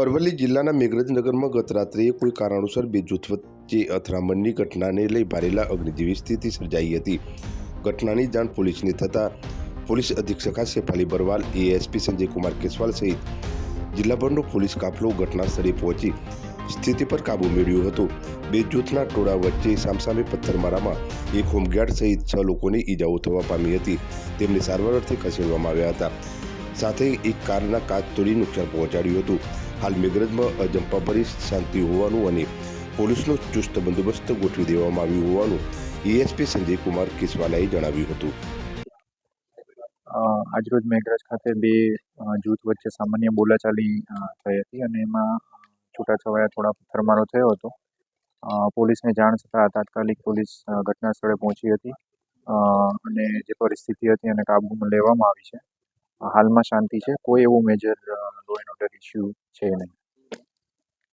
અરવલ્લી જિલ્લાના મેઘરજનગરમાં ગત રાત્રે કોઈ કારણોસર બે જૂથ વચ્ચે અથડામણની ઘટનાને લઈ ભારેલા અગ્નિજીવી સ્થિતિ સર્જાઈ હતી. ઘટનાની જાણ પોલીસને થતાં પોલીસ અધિક્ષક શેફાલી બરવાલ, એએસપી સંજયકુમાર કેસવાલ સહિત જિલ્લાભરનો પોલીસ કાફલો ઘટના સ્થળે પહોંચી સ્થિતિ પર કાબૂ મેળવ્યો હતો. બે જૂથના ટોળા વચ્ચે સામસામે પથ્થરમારામાં એક હોમગાર્ડ સહિત છ લોકોને ઈજાઓ થવા પામી હતી. તેમને સારવાર અર્થે ખસેડવામાં આવ્યા હતા. સાથે એક કારના કાચ તોડી નુકસાન પહોંચાડ્યું હતું. હાલ મેઘરજમાં અજંપાભરી શાંતિ હોવાનું અને પોલીસનો ચુસ્ત બંદોબસ્ત ગોઠવી દેવામાં આવ્યું હોવાનું એએસપી સંજયકુમાર કિસવાલાએ જણાવ્યું હતું. આજરોજ મેઘરાજ ખાતે બે જૂથ વચ્ચે સામાન્ય બોલાચાલી થઈ હતી અને એમાં છૂટાછવાયા થોડા પથ્થરમારો થયો હતો. પોલીસને જાણ થતાં તાત્કાલિક પોલીસ ઘટના સ્થળે પહોંચી હતી. અને જે પરિસ્થિતિ હતી એને કાબૂમાં લેવામાં આવી છે. હાલમાં શાંતિ છે. કોઈ એવું major law and order issue છે નહીં.